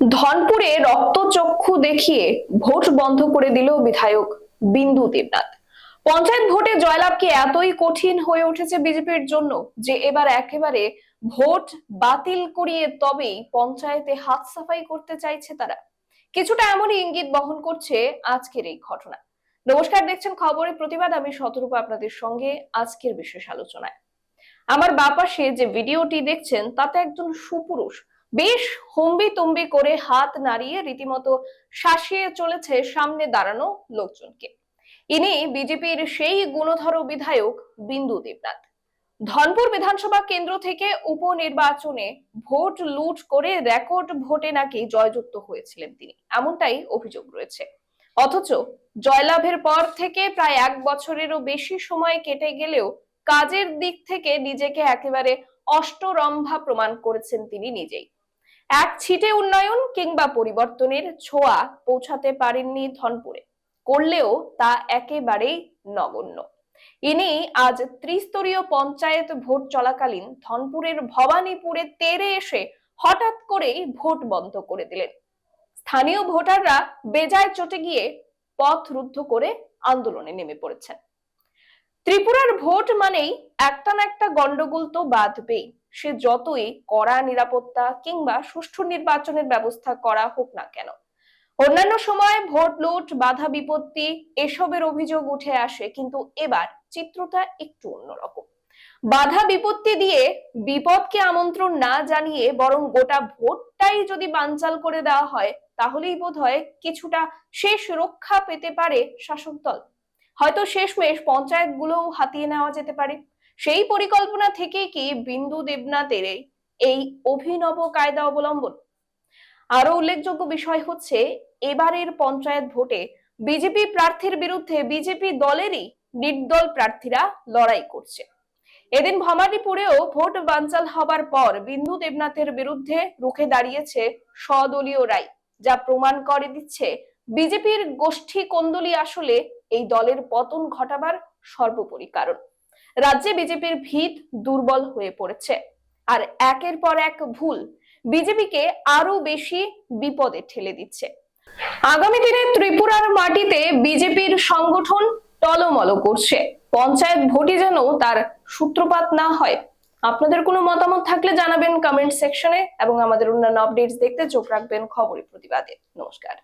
ধনপুরে রক্তচক্ষু দেখিয়ে ভোট বন্ধ করে দিল বিধায়ক বিন্দু দেবনাথ। পঞ্চায়েত ভোটে জয়লাভ কি এতই কঠিন হয়ে উঠেছে বিজেপির জন্য যে এবার একেবারে ভোট বাতিল করিয়ে তবেই পঞ্চায়েতে হাত সাফাই করতে চাইছে তারা। কিছুটা এমনই ইঙ্গিত বহন করছে আজকের এই ঘটনা। নমস্কার, দেখছেন খবরের প্রতিবাদ। আমি শতরূপা আপনাদের সঙ্গে আজকের বিশেষ আলোচনায়। আমার বাপাশে যে ভিডিওটি দেখছেন, তাতে একজন সুপুরুষ বেশ হম্বি তম্বি করে হাত নাড়িয়ে রীতিমতো শাসিয়ে চলেছে সামনে দাঁড়ানো লোকজনকে। ইনি বিজেপির সেই গুণধর বিধায়ক বিন্দু দেবনাথ। ধনপুর বিধানসভা কেন্দ্র থেকে উপনির্বাচনে ভোট লুট করে রেকর্ড ভোটে নাকি জয়যুক্ত হয়েছিলেন তিনি, এমনটাই অভিযোগ রয়েছে। অথচ জয়লাভের পর থেকে প্রায় এক বছরেরও বেশি সময় কেটে গেলেও কাজের দিক থেকে নিজেকে একেবারে অষ্টরম্ভা প্রমাণ করেছেন তিনি নিজেই। এক ছিটে উন্নয়ন কিংবা পরিবর্তনের ছোঁয়া পৌঁছাতে পারেননি ধনপুরে। করলেও তা একেবারেই নগণ্য। ইনি আজ ত্রিস্তরীয় পঞ্চায়েত ভোট চলাকালীন ধনপুরের ভবানীপুরে তেরে এসে হঠাৎ করেই ভোট বন্ধ করে দিলেন। স্থানীয় ভোটাররা বেজায় চটে গিয়ে পথ রুদ্ধ করে আন্দোলনে নেমে পড়েছেন। ত্রিপুরার ভোট মানেই একটা না একটা গন্ডগোল তো বাঁধবেই। সে যতই কড়া নিরাপত্তা কিংবা সুষ্ঠু নির্বাচনের ব্যবস্থা করা হোক না কেন। অন্যান্য সময় ভোট লুট, বাধা বিপত্তি এসবের অভিযোগ উঠে আসে, কিন্তু এবার চিত্রটা একটু অন্যরকম। বাধা বিপত্তি দিয়ে বিপদকে আমন্ত্রণ না জানিয়ে বরং গোটা ভোটটাই যদি বানচাল করে দেওয়া হয়, তাহলেই বোধ হয় কিছুটা শেষ রক্ষা পেতে পারে শাসক দল হয়তো শেষমেশ পঞ্চায়েত গুলোও হাতিয়ে নেওয়া যেতে পারে। সেই পরিকল্পনা থেকে কি বিন্দু দেবনাথের এই- অভিনব কায়দা অবলম্বন? আরও উল্লেখযোগ্য বিষয় হচ্ছে, এবারের পঞ্চায়েত ভোটে বিজেপি প্রার্থীর বিরুদ্ধে বিজেপি দলেরই নির্দল প্রার্থীরা লড়াই করছে। এদিন ভবানীপুরেও ভোট বানচাল হবার পর বিন্দু দেবনাথের বিরুদ্ধে রুখে দাঁড়িয়েছে স্বদলীয় রায়, যা প্রমাণ করে দিচ্ছে বিজেপির গোষ্ঠী কোন্দলি আসলে এই দলের পতন ঘটাবার সর্বোপরি কারণ। রাজ্যে বিজেপির ভিত দুর্বল হয়ে পড়েছে। আর একের পর এক ভুল বিজেপিকে আরও বেশি বিপদে ঠেলে দিচ্ছে। আগামী দিনে ত্রিপুরার মাটিতে বিজেপির সংগঠন টলমল করছে। পঞ্চায়েত ভোটে যেন তার সূত্রপাত না হয়। আপনাদের কোনো মতামত থাকলে জানাবেন কমেন্ট সেকশনে এবং আমাদের অন্যান্য আপডেটস দেখতে চোখ রাখবেন খবরের প্রতিবাদে। নমস্কার।